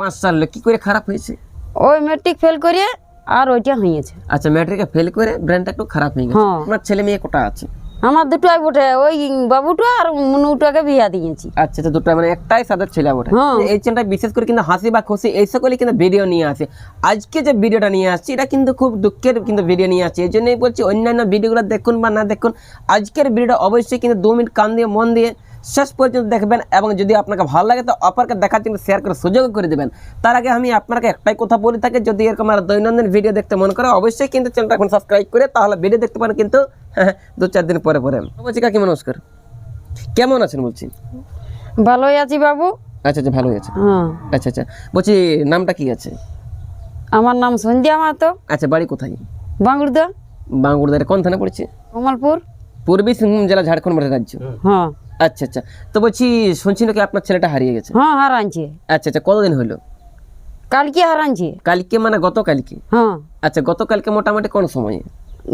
পাঁচ সাল। কি করে খারাপ হয়েছে? ওই মেট্রিক ফেল করে আর ওইটা হয়েছে। আচ্ছা ম্যাট্রিকে ফেল করে ব্রেনটা একটু খারাপ হয়ে গেছে। হ্যাঁ। আপনার ছেলে মেয়ে কোটা আছে? আমার দুটোই বটে ওই বাবুটা আর মনুটাকে বিয়া দিয়েছি। আচ্ছা আচ্ছা দুটো মানে একটাই সাদের ছেলে বটে। হ্যাঁ। এই চ্যানেলটা বিশেষ করে কিন্তু হাসি বা খুশি এই সকলে কিন্তু ভিডিও নিয়ে আসে। আজকে যে ভিডিওটা নিয়ে আসছি এটা কিন্তু খুব দুঃখের কিন্তু ভিডিও নিয়ে আসছে। এই জন্যই বলছি অন্যান্য ভিডিওগুলো দেখুন বা না দেখুন আজকের ভিডিওটা অবশ্যই কিন্তু দু মিনিট কান দিয়ে মন দিয়ে শেষ পর্যন্ত দেখবেন এবং যদি আপনাকে ভালো লাগে তো অপরকে দেখার জন্য শেয়ার করে সুযোগ করে দেবেন। তার আগে আমি আপনাকে একটাই কথা বলে থাকি যদি এরকম আর দৈনন্দিন ভিডিও দেখতে মন করে অবশ্যই কিন্তু চ্যানেলটা এখন সাবস্ক্রাইব করে তাহলে ভিডিও দেখতে পারেন কিন্তু দু চার দিন পরে পরে। বলছি কাকি নমস্কার। কেমন আছেন বলছি? ভালোই আছি বাবু। আচ্ছা আচ্ছা ভালোই আছে। হ্যাঁ। আচ্ছা আচ্ছা বলছি নামটা কি আছে? আমার নাম সন্ধ্যা মাহাতো। আচ্ছা বাড়ি কোথায়? বাঙ্গুড়দা বাঙ্গুড়দারে কোন থানা পড়েছে? কমলপুর। পূর্বী সিংভূম জেলা ঝাড়খণ্ড রাজ্য। হ্যাঁ। আচ্ছা আচ্ছা। তো বলছি শুনছি নাকি আপনার ছেলেটা হারিয়ে গেছে? হ্যাঁ হারানছে। আচ্ছা আচ্ছা কতদিন হলো? কালকে হারানছে। কালকে মানে গতকালকে? হ্যাঁ। আচ্ছা গতকালকে মোটামুটি কোন সময়ে?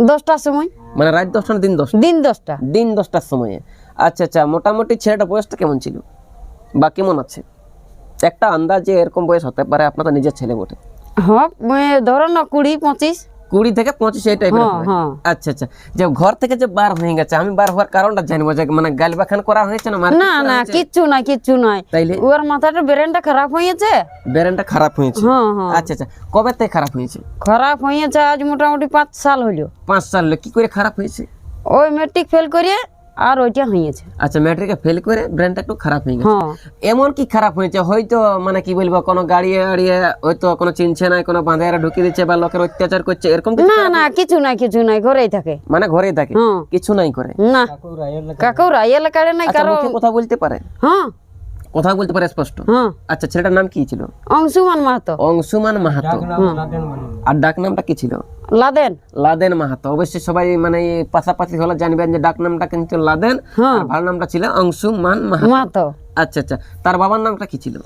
দশটার সময়। মানে রাত দশটা দিন দশটা? দিন দশটা। দিন দশটার সময়ে। আচ্ছা আচ্ছা মোটামুটি ছেলেটা বয়সটা কেমন ছিল? বা কেমন আছে? একটা আন্দাজে এরকম বয়স হতে পারে আপনার তো নিজের ছেলে বটে। হ্যাঁ ধরো না কুড়ি পঁচিশ। কুড়ি থেকে পঁচিশ এই টাইপের হ্যাঁ। হ্যাঁ। আচ্ছা আচ্ছা। যে ঘর থেকে যে বার হয়ে গেছে আমি বার হওয়ার কারণটা জানব যে মানে গালিবাখান করা হয়েছে না না না কিচ্ছু নাই কিচ্ছু নাই তাইলে? ওর মাথাটা ব্রেনটা খারাপ হয়েছে? ব্রেনটা খারাপ হয়েছে? হ্যাঁ হ্যাঁ। আচ্ছা আচ্ছা। কবে থেকে খারাপ হয়েছে? খারাপ হয়েছে আজ মোটামুটি পাঁচ সাল হলো। পাঁচ সাল হলো। কি করে খারাপ হয়েছে? ওই মেট্রিক ফেল করে আর ওইটা হয়েছে আচ্ছা ম্যাট্রিকে ফেল করে ব্রেনটা একটু খারাপ হয়ে গেছে। হ্যাঁ। এমন কি খারাপ হয়েছে? হয়তো মানে কি বলব কোনো গাড়ি আড়িয়ে হয়তো কোনো চিনছে না কোনো বাঁধাইরা ঢুকিয়ে দিচ্ছে বা লোকের অত্যাচার করছে এরকম না না কিছু নাই কিছু নাই ঘরেই থাকে। মানে ঘরেই থাকে? হ্যাঁ। কিছু নাই করে না। কাকুর আইএল কার্ডে নাই। আচ্ছা কারও কথা বলতে পারে। হ্যাঁ। কথা বলতে পারে স্পষ্ট। হ্যাঁ। আচ্ছা ছেলেটার নাম কি ছিল? অংশুমান মাহাতো। অংশুমান মাহাতো। আর ডাক নামটা কি ছিল? লাদেন? লাদেন মাহাতো। অবশ্যই সবাই মানে পাশাপাশি হলে জানবেন যে ডাক নামটা কিন্তু লাদেন হ্যাঁ। আর ভালো নামটা ছিল অংশুমান মাহাতো। মাহাতো। আচ্ছা আচ্ছা। তার বাবার নামটা কি ছিল?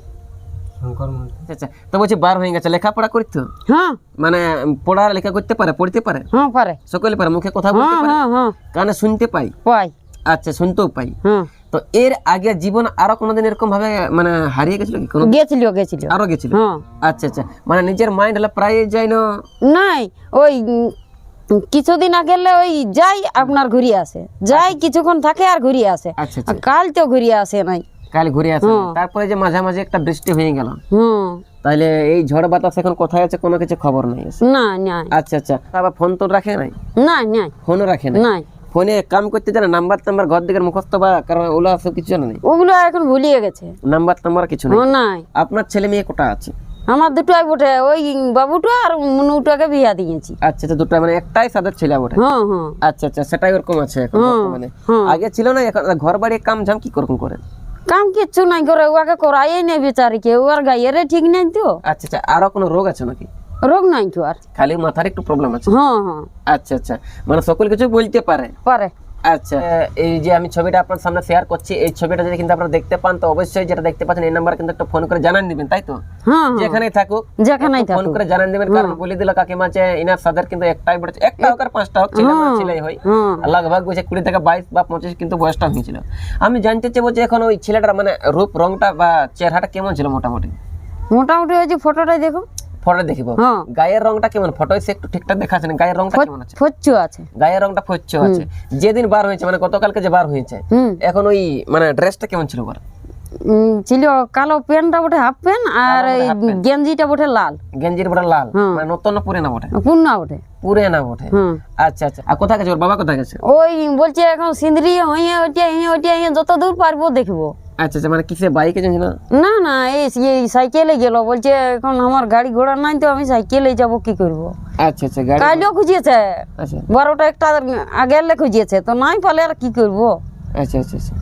আচ্ছা আচ্ছা। তো বলছি বার হয়ে গেছে। লেখাপড়া করতো? হ্যাঁ। মানে পড়া লেখা করতে পারে? পড়তে পারে? হ্যাঁ পারে। সকলে পারে? মুখে কথা বলতে পারে? হ্যাঁ হ্যাঁ। কানে শুনতে পাই? পাই। আচ্ছা শুনতেও পাই। হ্যাঁ। তো এর আগে জীবন আরও কোনোদিন এরকম ভাবে মানে হারিয়ে গেছিল কি? কোনো গেছিল গেছিল। আরও গেছিল? হ্যাঁ। আচ্ছা আচ্ছা। মানে নিজের মাইন্ড হলে প্রায় যাই না। নাই ওই কিছুদিন আগে ওই যাই আপনার ঘুরিয়ে আসে। যাই কিছুক্ষণ থাকে আর ঘুরিয়ে আসে। আচ্ছা আচ্ছা। কাল তো ঘুরিয়ে আসে নাই। কাল ঘুরে আসে হ্যাঁ। তারপরে যে মাঝামাঝি একটা বৃষ্টি হয়ে গেল। হুম তাহলে এই ঝড় বাতাস এখন কোথায় আছে কোনো কিছু খবর নাই। না নাই। আচ্ছা আচ্ছা। আবার ফোন তো রাখে নাই? না নাই। ফোনও রাখে নাই। ফোনে কাম করতে জানে নাম্বার টাম্বার ঘর দিকের মুখস্থ বা কারণ ওলা সব কিছু জানে নাই। ওগুলো এখন ভুলিয়ে গেছে। নাম্বার টাম্বার কিছু নেই। ও নাই। আপনার ছেলে মেয়ে কোটা আছে? আমার দুটোই বটে ওই বাবুটা আর মনুটাকে বিয়া দিয়েছি। আচ্ছা আচ্ছা দুটো মানে একটাই সাদের ছেলে বটে? হ্যাঁ হ্যাঁ। আচ্ছা আচ্ছা সেটাই ওরকম আছে এখন মানে। আগে ছিল না এখন ঘর বাড়ি কাম ঝাম কি করকম করে? কাম কিচ্ছু নাই করে ওকে করাই নেই বেচারিকে ওর গাইয়ের ঠিক নাই তো। আচ্ছা আচ্ছা আরও কোনো রোগ আছে নাকি? রোগ নাই তো আর। খালি মাথার একটু প্রবলেম আছে? হ্যাঁ হ্যাঁ। আচ্ছা আচ্ছা। মানে সকল কিছু বলতে পারে? পারে। আচ্ছা। এই যে আমি ছবিটা আপনার সামনে শেয়ার করছি এই ছবিটা যদি কিন্তু আপনারা দেখতে পান তো অবশ্যই যেটা দেখতে পাচ্ছেন এই নাম্বার কিন্তু একটা ফোন করে জানান দিবেন তাই তো? হ্যাঁ হ্যাঁ। থাকুক যেখানেই ফোন করে জানান দিবেন কারণ বলে দিল কাকিমা যে ইনার সাদের কিন্তু একটাই বড় একটা হোক আর পাঁচটা হোক ছেলে ছেলেই হয়। হ্যাঁ। লগভগ কুড়ি থেকে বাইশ বা পঁচিশ কিন্তু বয়সটা হয়েছিল। আমি জানতে চাইব যে এখন ওই ছেলেটার মানে রূপ রংটা বা চেহারাটা কেমন ছিল মোটামুটি? মোটামুটি ওই যে ফটোটাই দেখো ফটো দেখিব। হ্যাঁ। গায়ের রংটা কেমন? ফটো সে একটু ঠিকঠাক দেখাচ্ছে না? গায়ের রংটা কেমন আছে? ফচ্ছু আছে। গায়ের রংটা ফচ্ছ আছে। যেদিন বার হয়েছে মানে গতকালকে যে বার হয়েছে এখন ওই মানে ড্রেসটা কেমন ছিল উম, ছিল কালো প্যান্টটা বটে হাফ প্যান্ট আর গেঞ্জিটা বটে লাল। গেঞ্জির বড় লাল। মানে নতুন না পুরে না বটে? পূর্ণা বটে। পুরে না বটে আচ্ছা আচ্ছা। আর কোথায় গেছে ওর বাবা কোথায় গেছে? ওই বলছে এখন সিন্দ্রি হইয়া ওইটা হইয়া ওইটা হইয়া যত দূর পারব দেখব। আচ্ছা আচ্ছা মানে কিসে বাইকে যাচ্ছে না? না না এই সাইকেলে গেল। বলছে এখন আমার গাড়ি ঘোড়া নাই তো আমি সাইকেলে যাব কি করব? আচ্ছা আচ্ছা গাড়ি কাইলেও খুঁজিয়েছে। আচ্ছা। বারোটা একটা আগে খুঁজিয়েছে। তো নাই পালে আর কি করব? আচ্ছা আচ্ছা আচ্ছা।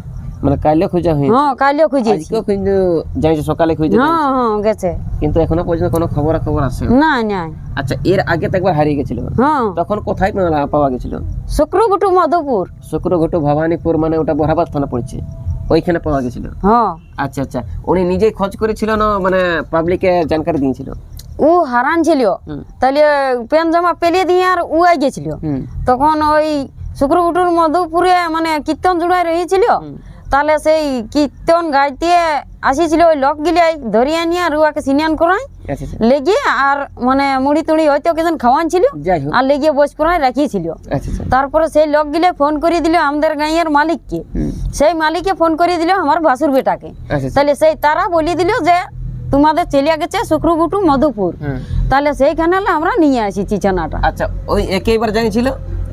মানে কাইলে খোঁজা হয়েছে। হ্যাঁ কাইলেও খুঁজিয়েছি আজকেও কিন্তু যাইছে সকালে খুঁজে হ্যাঁ হ্যাঁ গেছে। কিন্তু এখনও পর্যন্ত কোনো খবর খবর আসে না। না আচ্ছা এর আগে তো একবার হারিয়ে গেছিল। হ্যাঁ। তখন কোথায় পাওয়া- পাওয়া গেছিল। শুক্রগুটু মধুপুর। শুক্রঘটু ভবানীপুর মানে ওটা বরাবাদ থানা পড়ছে। ওইখানে পাওয়া গেছিল। হ্যাঁ। আচ্ছা আচ্ছা। উনি নিজেই খোঁজ করেছিল না মানে পাবলিকে জানকারি দিয়েছিল? ও হারান ছিল। তাহলে পেন জামা পেলে দিয়ে আর উ আই গেছিল। তখন ওই শুক্রগুটুর মধুপুরে মানে কীর্তন জুড়াই রয়েছিল। তাহলে সেই কীর্তন গাইতে আসিছিল ওই লোক গিলাই ধরিয়ে নিয়ে আর উয়াকে সিনিয়ান করাই। আচ্ছা আচ্ছা। লেগে আর মানে মুড়ি তুড়ি হয়তো কেজন খাওয়ান ছিল আর লেগে বস করাই রাখিয়েছিল আচ্ছা তারপরে সেই লোক গিলে ফোন করে দিল আমাদের গাঁয়ের মালিককে। সেই মালিককে ফোন করে দিল আমার ভাসুর বেটাকে। তাহলে সেই তারা বলি দিল যে তোমাদের চলিয়া গেছে শুক্রগুটু মধুপুর। তাহলে সেইখানে আমরা নিয়ে আসি চিচনাটা। আচ্ছা ওই একইবার জানিয়েছিল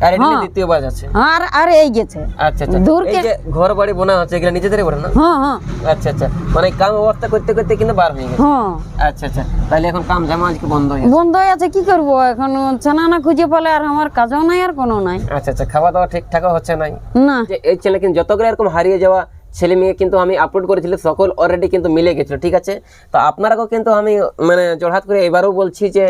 আর এটা নিয়ে হ্যাঁ। দ্বিতীয়বার আর আর এই গেছে। আচ্ছা আচ্ছা। দূর এই যে ঘর বাড়ি বোনা হচ্ছে এগুলো নিজেদেরই বলে না? হ্যাঁ হ্যাঁ। আচ্ছা আচ্ছা। মানে কাম অবস্থা করতে করতে কিন্তু বার হয়ে গেছে। হ্যাঁ। আচ্ছা আচ্ছা। তাহলে এখন কাম জামা আজকে বন্ধ হয়ে বন্ধ হয়ে আছে কি করব? এখন ছানা না খুঁজে পেলে আর আমার কাজও নাই আর কোনো নাই। আচ্ছা আচ্ছা। খাওয়া দাওয়া ঠিকঠাকও হচ্ছে নাই। না। এই ছেলে কিন্তু যতগুলো এরকম হারিয়ে যাওয়া ছেলে মেয়ে কিন্তু আমি আপলোড করেছিলাম সকল অলরেডি কিন্তু মিলে গেছিল ঠিক আছে? তো আপনারাও কিন্তু আমি মানে জোড়হাত করে এবারও বলছি যে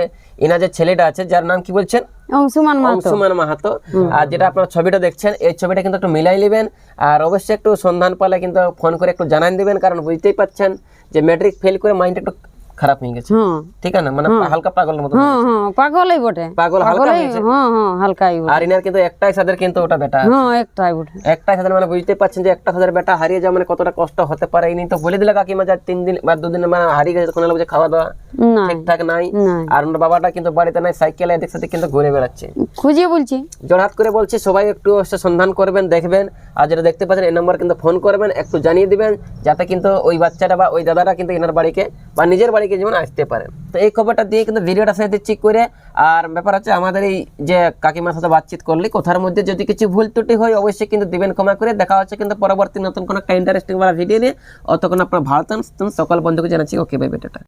ইনা যে ছেলেটা আছে যার নাম কি বলছেন? অংশুমান মাহাতো। অংশুমান মাহাতো। আর যেটা আপনার ছবিটা দেখছেন এই ছবিটা কিন্তু একটু মিলাই নেবেন আর অবশ্যই একটু সন্ধান পালে কিন্তু ফোন করে একটু জানান দেবেন কারণ বুঝতেই পাচ্ছেন যে ম্যাট্রিক ফেল করে মাইন্ড একটু খারাপ হয়ে গেছে। ঠিক আছে না? মানে হালকা পাগলের মতো হ্যাঁ হ্যাঁ পাগলই বটে। পাগল হালকা হয়েছে। হ্যাঁ হ্যাঁ হালকাই বটে। আর ইনার কিন্তু একটাই সাদের কিন্তু ওটা বেটা। হ্যাঁ একটাই বটে। একটাই সাদের মানে বুঝতে পাচ্ছেন যে একটা সাদের বেটা হারিয়ে যাওয়া মানে কতটা কষ্ট হতে পারে। ইনি তো বলে দিলে কাকিমা যা তিন দিন বা দুদিন মানে হারিয়ে গেছে কোনো লোক যে খাওয়া দাওয়া। ঠিকঠাক নাই। আর ওনার বাবাটা কিন্তু বাড়িতে নাই সাইকেলে এদিক সেদিক কিন্তু ঘুরে বেড়াচ্ছে। খুঁজে বলছি। জোড়হাত করে বলছি সবাই একটু সন্ধান করবেন দেখবেন। আর যেটা দেখতে পাচ্ছেন এই নম্বর কিন্তু ফোন করবেন একটু জানিয়ে দিবেন যাতে কিন্তু ওই বাচ্চাটা বা ওই দাদারা কিন্তু এনার বাড়িকে বা নিজের বাড়িকে যেমন আসতে পারেন। তো এই খবরটা দিয়ে কিন্তু ভিডিওটা শেষ দিচ্ছি করে আর ব্যাপার হচ্ছে আমাদের এই যে কাকিমার সাথে বাতচিত করলি কথার মধ্যে যদি কিছু ভুল ত্রুটি হয় অবশ্যই কিন্তু দিবেন ক্ষমা করে। দেখা হচ্ছে কিন্তু পরবর্তী নতুন কোনো একটা ইন্টারেস্টিং ভিডিও নিয়ে। অতক্ষণ আপনার ভালো থাকুন, সকল বন্ধুকে জানাচ্ছি ওকে বাই বেটাটা